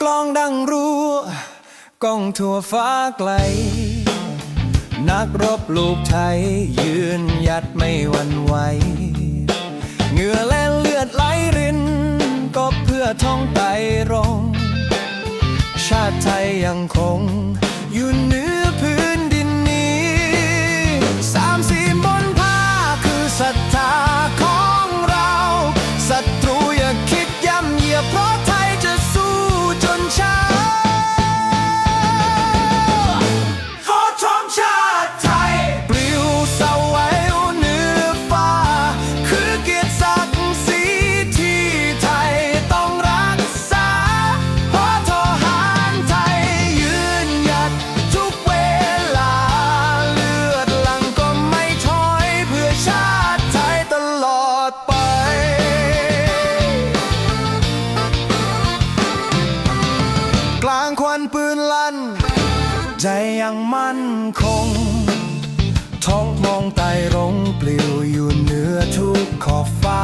กลองดังรู้กล้องทั่วฟ้าไกล นักรบลูกไทย ยืนยัดไม่หวั่นไหวเหงื่อและเลือดไหลริน ก็เพื่อท้องไตรง ชาติไทยยังคงางควันปืนลั่น ใจยังมั่นคง ท้องมองไต่รงปลิวอยู่เหนือทุกขอบฟ้า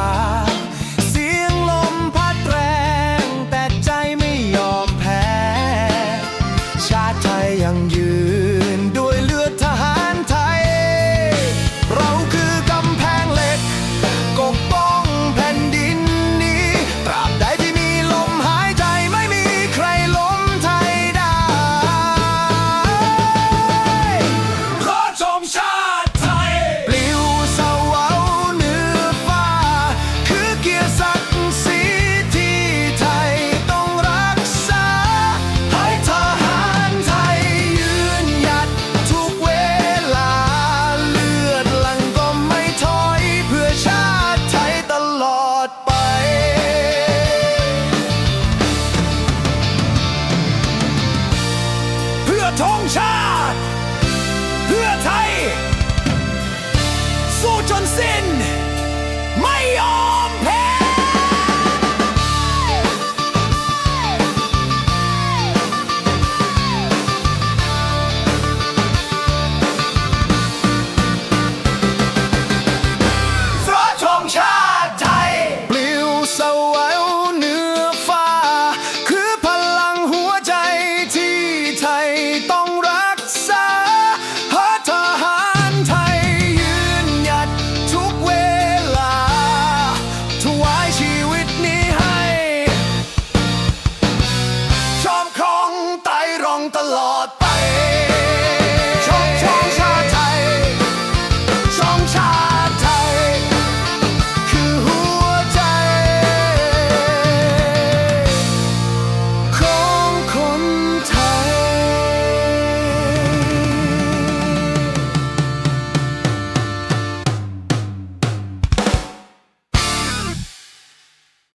重生